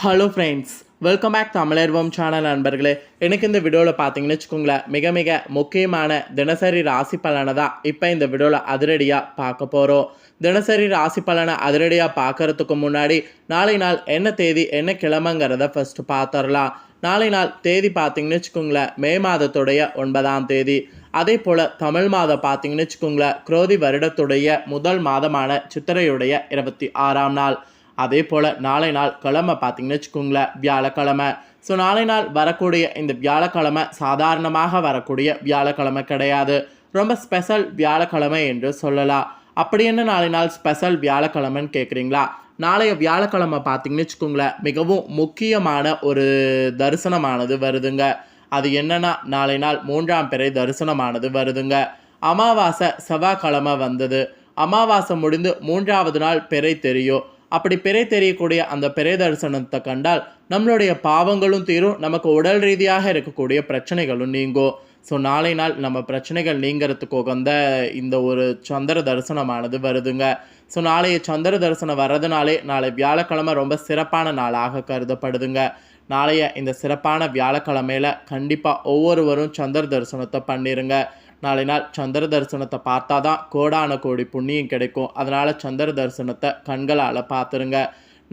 Hello friends welcome back Tamizharvam channel நண்பர்களே. எனக்கு இந்த வீடியோவில் பார்த்தீங்கன்னு வச்சுக்கோங்களேன் மிக மிக முக்கியமான தினசரி ராசி பலனை தான் இப்போ இந்த வீடியோவில் அதிரடியாக பார்க்க போகிறோம் தினசரி ராசி பலனை அதிரடியாக பார்க்கறதுக்கு முன்னாடி நாளை நாள் என்ன தேதி என்ன கிழமைங்கிறத ஃபஸ்ட்டு பார்த்துடலாம் நாளை நாள் தேதி பார்த்தீங்கன்னு வச்சுக்கோங்களேன் மே மாதத்துடைய ஒன்பதாம் தேதி. அதே போல் தமிழ் மாதம் பார்த்தீங்கன்னு வச்சுக்கோங்களேன் குரோதி வருடத்துடைய முதல் மாதமான சித்திரையுடைய இருபத்தி ஆறாம் நாள். அதே போல் நாளை நாள் கிழமை பார்த்தீங்கன்னு வச்சுக்கோங்களேன் வியாழக்கிழமை. ஸோ நாளை நாள் வரக்கூடிய இந்த வியாழக்கிழமை சாதாரணமாக வரக்கூடிய வியாழக்கிழமை கிடையாது. ரொம்ப ஸ்பெஷல் வியாழக்கிழமை என்று சொல்லலாம். அப்படி என்ன நாளை நாள் ஸ்பெஷல் வியாழக்கிழமைன்னு கேட்குறீங்களா நாளைய வியாழக்கிழமை பார்த்தீங்கன்னு வச்சுக்கோங்களேன் மிகவும் முக்கியமான ஒரு தரிசனமானது வருதுங்க. அது என்னன்னா நாளை நாள் மூன்றாம் பிறை தரிசனமானது வருதுங்க. அமாவாசை செவ்வாய்க்கிழமை வந்தது. அமாவாசை முடிந்து மூன்றாவது நாள் பிறை தெரியும். அப்படி பிறை தெரியக்கூடிய அந்த பிறை தரிசனத்தை கண்டால் நம்மளுடைய பாவங்களும் தீரும் நமக்கு உடல் ரீதியாக இருக்கக்கூடிய பிரச்சனைகளும் நீங்கும். ஸோ நாளை நாள் நம்ம பிரச்சனைகள் நீங்கிறதுக்கு உகந்த இந்த ஒரு சந்திர தரிசனமானது வருதுங்க. ஸோ நாளைய சந்திர தரிசனம் வர்றதுனாலே நாளை வியாழக்கிழமை ரொம்ப சிறப்பான நாளாக கருதப்படுதுங்க. நாளைய இந்த சிறப்பான வியாழக்கிழமையில கண்டிப்பாக ஒவ்வொருவரும் சந்திர தரிசனத்தை பண்ணிடுங்க நாளை நாள் சந்திர தரிசனத்தை பார்த்தா தான் கோடான கோடி புண்ணியம் கிடைக்கும். அதனால் சந்திர தரிசனத்தை கண்களால் பார்த்துருங்க.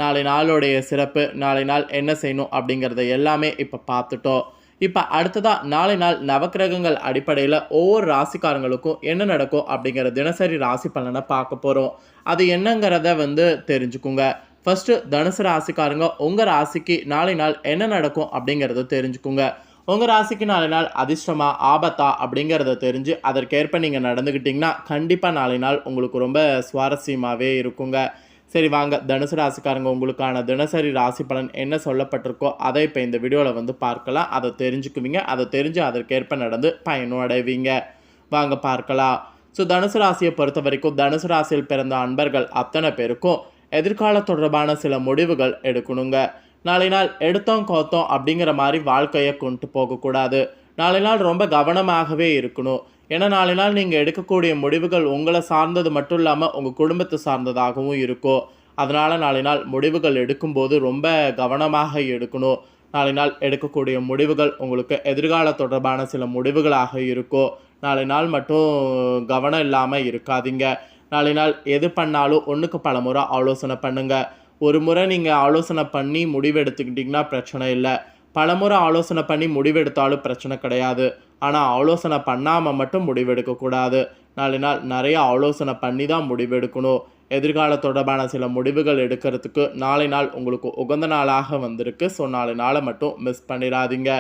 நாளை நாளுடைய சிறப்பு நாளை நாள் என்ன செய்யணும் அப்படிங்கிறத எல்லாமே இப்போ பார்த்துட்டோம். இப்போ அடுத்ததாக நாளை நாள் நவக்கிரகங்கள் அடிப்படையில் ஒவ்வொரு ராசிக்காரங்களுக்கும் என்ன நடக்கும் அப்படிங்கிற தினசரி ராசி பலனை பார்க்க போகிறோம் அது என்னங்கிறத வந்து தெரிஞ்சுக்குங்க. ஃபஸ்ட்டு தனுசு ராசிக்காரங்க உங்கள் ராசிக்கு நாளை நாள் என்ன நடக்கும் அப்படிங்கிறத தெரிஞ்சுக்குங்க. உங்கள் ராசிக்கு நாளை நாள் அதிர்ஷ்டமா ஆபத்தா அப்படிங்கிறத தெரிஞ்சு அதற்கேற்ப நீங்கள் நடந்துக்கிட்டிங்கன்னா கண்டிப்பாக நாளை நாள் உங்களுக்கு ரொம்ப சுவாரஸ்யமாகவே இருக்குங்க. சரி வாங்க. தனுசு ராசிக்காரங்க உங்களுக்கான தினசரி ராசி பலன் என்ன சொல்லப்பட்டிருக்கோ அதை இப்போ இந்த வீடியோவில் வந்து பார்க்கலாம். அதை தெரிஞ்சுக்குவீங்க. அதை தெரிஞ்சு அதற்கேற்ப நடந்து பயனடைவீங்க. வாங்க பார்க்கலாம். ஸோ தனுசு ராசியை பொறுத்த வரைக்கும் தனுசு ராசியில் பிறந்த அன்பர்கள் அத்தனை பேருக்கும் எதிர்கால தொடர்பான சில முடிவுகள் எடுக்கணுங்க. நாளை நாள் எடுத்தோம் கோத்தோம் அப்படிங்கிற மாதிரி வாழ்க்கையை கொண்டு போகக்கூடாது. நாளை நாள் ரொம்ப கவனமாகவே இருக்கணும். ஏன்னா நாளை நாள் நீங்கள் எடுக்கக்கூடிய முடிவுகள் உங்களை சார்ந்தது மட்டும் இல்லாமல் உங்கள் குடும்பத்தை சார்ந்ததாகவும் இருக்கும். அதனால் நாளை நாள் முடிவுகள் எடுக்கும்போது ரொம்ப கவனமாக எடுக்கணும். நாளை நாள் எடுக்கக்கூடிய முடிவுகள் உங்களுக்கு எதிர்கால தொடர்பான சில முடிவுகளாக இருக்கும். நாளை நாள் மட்டும் கவனம் இல்லாமல் இருக்காதீங்க. நாளை நாள் எது பண்ணாலும் ஒன்றுக்கு பல முறை ஆலோசனை பண்ணுங்கள் ஒரு முறை நீங்கள் ஆலோசனை பண்ணி முடிவு எடுத்துக்கிட்டிங்கன்னா பிரச்சனை இல்லை. பல முறை ஆலோசனை பண்ணி முடிவெடுத்தாலும் பிரச்சனை கிடையாது. ஆனால் ஆலோசனை பண்ணாமல் மட்டும் முடிவெடுக்கக்கூடாது நாளை நாள் நிறைய ஆலோசனை பண்ணி தான் முடிவெடுக்கணும். எதிர்கால தொடர்பான சில முடிவுகள் எடுக்கிறதுக்கு நாளை நாள் உங்களுக்கு உகந்த நாளாக வந்திருக்கு. ஸோ நாளை நாளை மட்டும் மிஸ் பண்ணிடாதீங்க.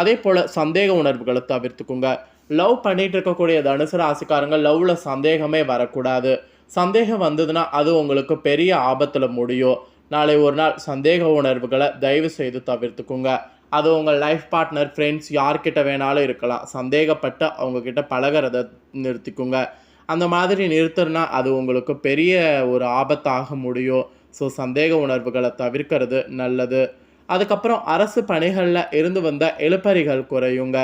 அதே போல் சந்தேக உணர்வுகளை தவிர்த்துக்குங்க. லவ் பண்ணிகிட்டு இருக்கக்கூடிய தனுசு ராசிக்காரங்க லவ்வில் சந்தேகமே வரக்கூடாது. சந்தேகம் வந்ததுன்னா அது உங்களுக்கு பெரிய ஆபத்தில் முடியும். நாளை ஒரு நாள் சந்தேக உணர்வுகளை தயவு செய்து தவிர்த்துக்குங்க. அது உங்கள் லைஃப் பார்ட்னர் ஃப்ரெண்ட்ஸ் யார்கிட்ட வேணாலும் இருக்கலாம். சந்தேகப்பட்டு அவங்கக்கிட்ட பழகிறத நிறுத்திக்குங்க. அந்த மாதிரி நிறுத்துறனா அது உங்களுக்கு பெரிய ஒரு ஆபத்தாக முடியும். ஸோ சந்தேக உணர்வுகளை தவிர்க்கிறது நல்லது. அதுக்கப்புறம் அரசு பணிகளில் இருந்து வந்த எழுப்பறிகள் குறையுங்க.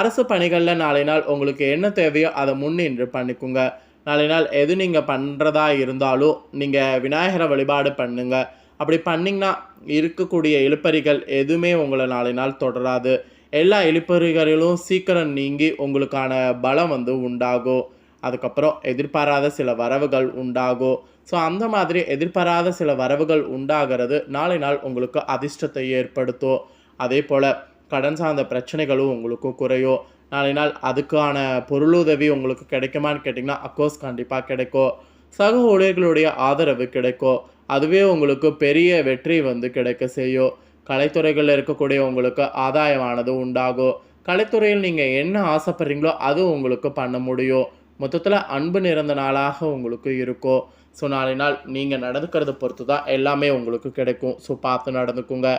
அரசு பணிகளில் நாளை நாள் உங்களுக்கு என்ன தேவையோ அதை முன்னின்று பண்ணிக்குங்க. நாளை நாள் எது நீங்கள் பண்ணுறதா இருந்தாலும் நீங்கள் விநாயகரை வழிபாடு பண்ணுங்க. அப்படி பண்ணிங்கன்னா இருக்கக்கூடிய இழுப்பறிகள் எதுவுமே உங்களை நாளை நாள் தொடராது. எல்லா இழுப்பறிகளிலும் சீக்கிரம் நீங்கி உங்களுக்கான பலம் வந்து உண்டாகும். அதுக்கப்புறம் எதிர்பாராத சில வரவுகள் உண்டாகும். ஸோ அந்த மாதிரி எதிர்பாராத சில வரவுகள் உண்டாகிறது. நாளை நாள் உங்களுக்கு அதிர்ஷ்டத்தை ஏற்படுத்தும். அதே போல் கடன் சார்ந்த பிரச்சனைகளும் உங்களுக்கு குறையும். நாளை நாள் அதுக்கான பொருளுதவி உங்களுக்கு கிடைக்குமான்னு கேட்டிங்கன்னா அக்கோர்ஸ் கண்டிப்பாக கிடைக்கும். சக ஊழியர்களுடைய ஆதரவு கிடைக்கும். அதுவே உங்களுக்கு பெரிய வெற்றி வந்து கிடைக்க செய்யும். கலைத்துறைகளில் இருக்கக்கூடிய உங்களுக்கு ஆதாயமானது உண்டாகும். கலைத்துறையில் நீங்கள் என்ன ஆசைப்படுறீங்களோ அது உங்களுக்கு பண்ண முடியும். மொத்தத்தில் அன்பு நிறந்த நாளாக உங்களுக்கு இருக்கும். ஸோ நாளை நாள் நீங்கள் நடந்துக்கிறத பொறுத்து தான் எல்லாமே உங்களுக்கு கிடைக்கும். ஸோ பார்த்து நடந்துக்குங்க.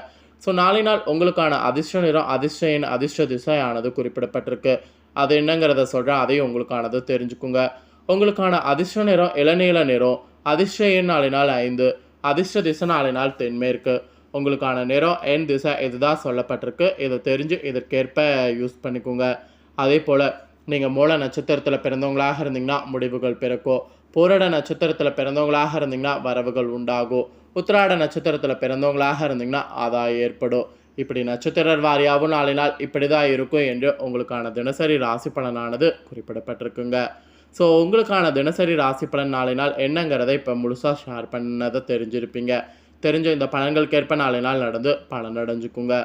ஸோ நாளை நாள் உங்களுக்கான அதிர்ஷ்ட நிறம் அதிர்ஷ்ட எண் அதிர்ஷ்ட திசையானது குறிப்பிடப்பட்டிருக்கு. அது என்னங்கிறத சொல்கிறேன் அதையும் உங்களுக்கானது தெரிஞ்சுக்குங்க. உங்களுக்கான அதிர்ஷ்ட நிறம் இளநீல நிறம் அதிர்ஷ்ட எண் நாளை நாள் ஐந்து அதிர்ஷ்ட திசை நாளை நாள் தென்மேற்கு உங்களுக்கான நிறம் எண் திசை இதுதான் சொல்லப்பட்டிருக்கு. இதை தெரிஞ்சு இதற்கேற்ப யூஸ் பண்ணிக்கோங்க. அதே போல் நீங்கள் மூல நட்சத்திரத்தில் பிறந்தவங்களாக இருந்தீங்கன்னா முடிவுகள் பிறக்கும். போராட நட்சத்திரத்தில் பிறந்தவங்களாக இருந்தீங்கன்னா வரவுகள் உண்டாகும். உத்திராட நட்சத்திரத்தில் பிறந்தவங்களாக இருந்தீங்கன்னா ஆதாயம் ஏற்படும். இப்படி நட்சத்திர வாரியாகவும் நாளை நாள் இப்படி தான் இருக்கும் என்று உங்களுக்கான தினசரி ராசி பலனானது குறிப்பிடப்பட்டிருக்குங்க. ஸோ உங்களுக்கான தினசரி ராசி பலன் நாளை நாள் என்னங்கிறத இப்போ முழுசாக ஷேர் பண்ணதை தெரிஞ்சிருப்பீங்க. தெரிஞ்ச இந்த பலன்களுக்கேற்ப நாளை நாள் நடந்து பலன் அடைஞ்சுக்குங்க.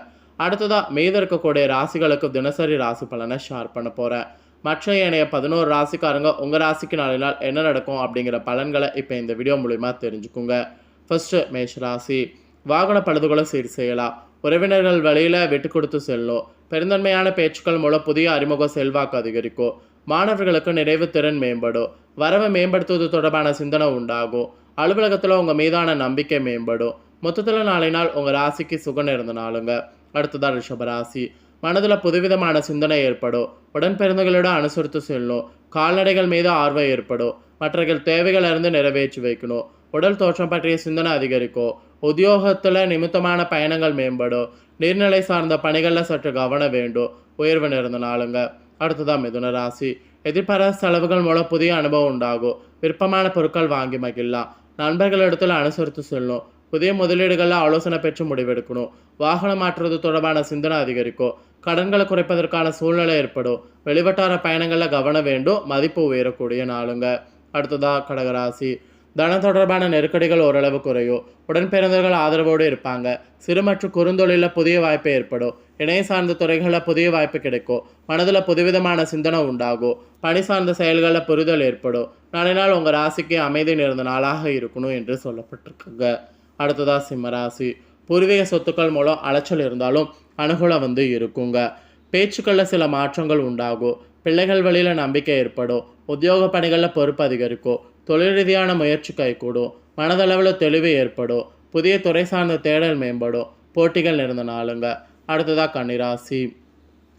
அடுத்ததாக மீத இருக்கக்கூடிய ராசிகளுக்கு தினசரி ராசி பலனை ஷேர் பண்ண போகிறேன் மற்ற ஏனைய பதினோரு ராசிக்காரங்க உங்கள் ராசிக்கு நாளை நாள் என்ன நடக்கும் அப்படிங்கிற பலன்களை இப்போ இந்த வீடியோ மூலிமா தெரிஞ்சுக்குங்க. ஃபஸ்ட்டு மேஷ ராசி. வாகன பழுதுகளை சீர் செய்யலாம். உறவினர்கள் வழியில் விட்டு கொடுத்து செல்லும். பெருந்தன்மையான பேச்சுக்கள் மூலம் புதிய அறிமுக செல்வாக்கு அதிகரிக்கும். மாணவர்களுக்கு நிறைவு திறன் மேம்படும். வரவை மேம்படுத்துவது தொடர்பான சிந்தனை உண்டாகும். அலுவலகத்தில் உங்கள் மீதான நம்பிக்கை மேம்படும். மொத்தத்தில் நாளை நாள் உங்கள் ராசிக்கு சுகம் இருந்த நாளுங்க. அடுத்ததான் ரிஷபராசி மனதில் புதுவிதமான சிந்தனை ஏற்படும். உடன் அனுசரித்து செல்லும். கால்நடைகள் மீது ஆர்வம் ஏற்படும். மற்றவர்கள் தேவைகளை இருந்து நிறைவேற்றி வைக்கணும். உடல் தோற்றம் பற்றிய சிந்தனை அதிகரிக்கும். உத்தியோகத்தில் நிமித்தமான பயணங்கள் மேம்படும். நீர்நிலை சார்ந்த பணிகளில் சற்று கவனம் வேண்டும். உயர்வு நிறந்த நாளுங்க. அடுத்ததான் மிதுன ராசி. எதிர்பாராத செலவுகள் மூலம் புதிய அனுபவம் உண்டாகும். விருப்பமான பொருட்கள் வாங்கி மகிழலாம். நண்பர்களிடத்தில் அனுசரித்து செல்லும். புதிய முதலீடுகளில் ஆலோசனை பெற்று முடிவெடுக்கணும். வாகனம் மாற்றுவது தொடர்பான சிந்தனை அதிகரிக்கும். கடன்களை குறைப்பதற்கான சூழ்நிலை ஏற்படும். வெளிவட்டார பயணங்களில் கவனம் வேண்டும். மதிப்பு உயரக்கூடிய நாளுங்க. அடுத்ததாக கடகராசி. தன தொடர்பான நெருக்கடிகள் ஓரளவு குறையும். உடன்பிறந்தவர்கள் ஆதரவோடு இருப்பாங்க. சிறு மற்றும் குறுந்தொழிலில் புதிய வாய்ப்பு ஏற்படும். இணைய சார்ந்த துறைகளில் புதிய வாய்ப்பு கிடைக்கும். மனதில் புதுவிதமான சிந்தனை உண்டாகும். பணி சார்ந்த செயல்களில் புரிதல் ஏற்படும். நாளை நாள் உங்கள் ராசிக்கு அமைதி நிறைந்த நாளாக இருக்கணும் என்று சொல்லப்பட்டிருக்குங்க. அடுத்ததாக சிம்மராசி. பூர்வீக சொத்துக்கள் மூலம் அலைச்சல் இருந்தாலும் அனுகூலம் வந்து இருக்குங்க. பேச்சுக்களில் சில மாற்றங்கள் உண்டாகும். பிள்ளைகள் வழியில் நம்பிக்கை ஏற்படும். உத்தியோக பணிகளில் பொறுப்பு அதிகரிக்கும். தொழில் ரீதியான முயற்சி கைகூடும். மனதளவில் தெளிவு ஏற்படும். புதிய துறை சார்ந்த தேடல் மேம்படும். போட்டிகள் நிறந்த நாளுங்க. அடுத்ததாக கன்னிராசி.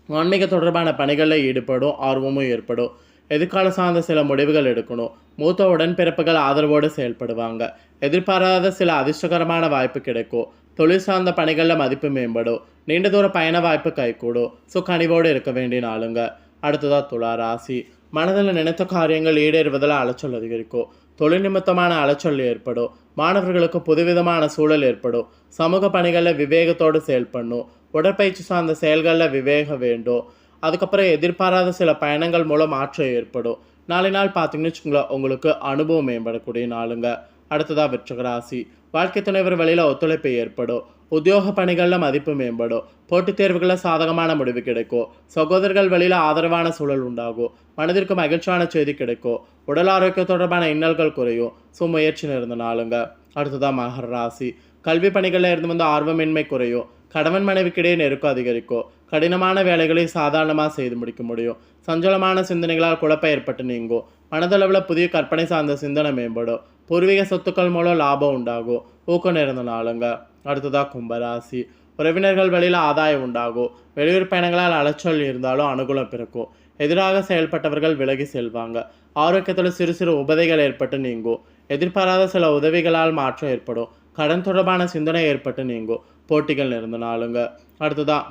ஆன்மீக தொடர்பான பணிகளில் ஈடுபடும் ஆர்வமும் ஏற்படும். எதிர்கால சார்ந்த சில முடிவுகள் எடுக்கணும். மூத்த உடன்பிறப்புகள் ஆதரவோடு செயல்படுவாங்க. எதிர்பாராத சில அதிர்ஷ்டகரமான வாய்ப்பு கிடைக்கும். தொழில் சார்ந்த பணிகளில் மதிப்பு மேம்படும். நீண்ட தூர பயண வாய்ப்பு கைகூடும். ஸோ கனிவோடு இருக்க வேண்டிய நாளுங்க. அடுத்ததாக துலா ராசி. மனதில் நினைத்த காரியங்கள் ஈடேறுவதில் அலைச்சல் அதிகரிக்கும். தொழில் நிமித்தமான அலைச்சல் ஏற்படும். மாணவர்களுக்கு புதுவிதமான சூழல் ஏற்படும். சமூக பணிகளில் விவேகத்தோடு செயல்படணும். உடற்பயிற்சி சார்ந்த செயல்களில் விவேகம் வேண்டும். அதுக்கப்புறம் எதிர்பாராத சில பயணங்கள் மூலம் மாற்றம் ஏற்படும். நாளை நாள் பார்த்தீங்கன்னு வச்சுக்கோங்களேன் உங்களுக்கு அனுபவம் மேம்படக்கூடிய நாளுங்க. அடுத்ததாக விற்றகராசி வாழ்க்கை துணைவர் வழியில் ஒத்துழைப்பு ஏற்படும். உத்தியோக பணிகளில் மதிப்பு மேம்படும். போட்டித் தேர்வுகளில் சாதகமான முடிவு கிடைக்கும். சகோதரர்கள் வழியில் ஆதரவான சூழல் உண்டாகும். மனதிற்கு மகிழ்ச்சியான செய்தி கிடைக்கும். உடல் ஆரோக்கியம் தொடர்பான இன்னல்கள் குறையும். ஸோ முயற்சி நிறந்த நாளுங்க. அடுத்ததாக மகர ராசி. கல்வி பணிகளில் இருந்து வந்து ஆர்வமின்மை குறையும். கணவன் மனைவிக்கிடையே நெருக்கம் அதிகரிக்கும். கடினமான வேலைகளை சாதாரணமாக செய்து முடிக்க முடியும். சஞ்சலமான சிந்தனைகளால் குழப்பம் ஏற்பட்டு நீங்கும். மனதளவில் புதிய கற்பனை சார்ந்த சிந்தனை மேம்படும். பூர்வீக சொத்துக்கள் மூலம் லாபம் உண்டாகும். ஊக்கம் நிறைந்த நாளுங்க. அடுத்ததாக கும்பராசி. உறவினர்கள் வழியில் ஆதாயம் உண்டாகும். வெளியூர் பயணங்களால் அலைச்சல் இருந்தாலும் அனுகூலம் பிறக்கும். எதிராக செயல்பட்டவர்கள் விலகி செல்வாங்க. ஆரோக்கியத்தில் சிறு சிறு உபதைகள் ஏற்பட்டு நீங்கும். எதிர்பாராத சில உதவிகளால் மாற்றம் ஏற்படும். கடன் தொடர்பான சிந்தனை ஏற்பட்டு நீங்கும். போட்டிகள் நிறந்த நாளுங்க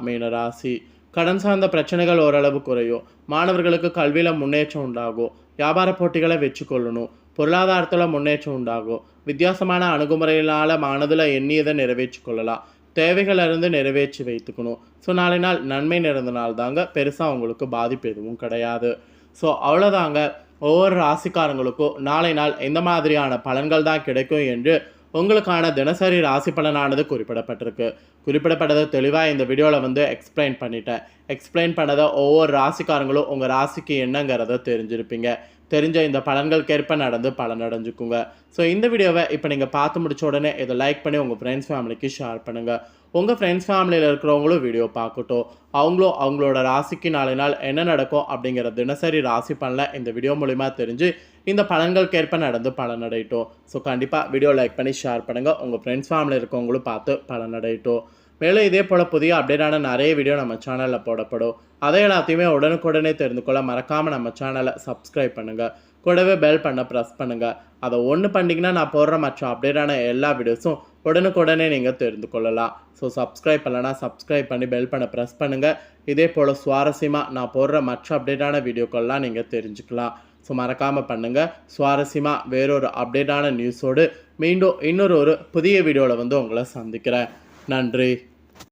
மீன ராசி. கடன் சார்ந்த பிரச்சனைகள் ஓரளவு குறையும். மாணவர்களுக்கு கல்வியில் முன்னேற்றம் உண்டாகும். வியாபார போட்டிகளை வெற்றி கொள்ளணும் பொருளாதாரத்தில் முன்னேற்றம் உண்டாகும். வித்தியாசமான அணுகுமுறையினால் மனதில் எண்ணியதை நிறைவேற்றி கொள்ளலாம். தேவைகளை நிறைவேற்றி வைத்துக்கணும். ஸோ நாளை நாள் நன்மை நிறைந்த நாள் தாங்க பெருசாக உங்களுக்கு பாதிப்பு எதுவும் கிடையாது. ஸோ அவ்வளோதாங்க ஒவ்வொரு ராசிக்காரங்களுக்கும் நாளை நாள் எந்த மாதிரியான பலன்கள் தான் கிடைக்கும் என்று உங்களுக்கான தினசரி ராசி பலனானது குறிப்பிடப்பட்டிருக்கு. குறிப்பிடப்பட்டதை தெளிவாக இந்த வீடியோவில் வந்து எக்ஸ்பிளைன் பண்ணிட்டேன். எக்ஸ்பிளைன் பண்ணதை ஒவ்வொரு ராசிக்காரங்களும் உங்கள் ராசிக்கு என்னங்கிறத தெரிஞ்சிருப்பீங்க. தெரிஞ்ச இந்த பலன்களுக்கேற்ப நடந்து பலன் அடைஞ்சுக்குங்க ஸோ இந்த வீடியோவை இப்போ நீங்கள் பார்த்து முடிச்ச உடனே இதை லைக் பண்ணி உங்கள் ஃப்ரெண்ட்ஸ் ஃபேமிலிக்கு ஷேர் பண்ணுங்கள் உங்கள் ஃப்ரெண்ட்ஸ் ஃபேமிலியில் இருக்கிறவங்களும் வீடியோ பார்க்கட்டும். அவங்களும் அவங்களோட ராசிக்கு நாளை நாள் என்ன நடக்கும் அப்படிங்கிற தினசரி ராசி பலனை இந்த வீடியோ மூலிமா தெரிஞ்சு இந்த பலன்களுக்கேற்ப நடந்து பலனடையட்டும். ஸோ கண்டிப்பாக வீடியோ லைக் பண்ணி ஷேர் பண்ணுங்கள் உங்கள் ஃப்ரெண்ட்ஸ் ஃபேமிலியில் இருக்கவங்களும் பார்த்து பலனடையட்டும். மேலும் இதே போல் புதிய அப்டேட்டான நிறைய வீடியோ நம்ம சேனலில் போடப்படும். அதை எல்லாத்தையுமே உடனுக்குடனே தெரிந்து கொள்ள மறக்காமல் நம்ம சேனலை சப்ஸ்கிரைப் பண்ணுங்கள் கூடவே பெல் பண்ண ப்ரெஸ் பண்ணுங்கள் அதை ஒன்று பண்ணிங்கன்னா நான் போடுற மற்ற அப்டேட்டான எல்லா வீடியோஸும் உடனுக்குடனே நீங்கள் தெரிந்து கொள்ளலாம். ஸோ சப்ஸ்கிரைப் பண்ணலன்னா சப்ஸ்கிரைப் பண்ணி பெல் பண்ண ப்ரெஸ் பண்ணுங்கள் இதே போல் சுவாரஸ்யமாக நான் போடுற மற்ற அப்டேட்டான வீடியோக்கள்லாம் நீங்கள் தெரிஞ்சுக்கலாம். ஸோ மறக்காமல் பண்ணுங்கள் சுவாரஸ்யமாக வேறொரு அப்டேட்டான நியூஸோடு மீண்டும் இன்னொரு ஒரு புதிய வீடியோவில் வந்து உங்களை சந்திக்கிறேன். நன்றி.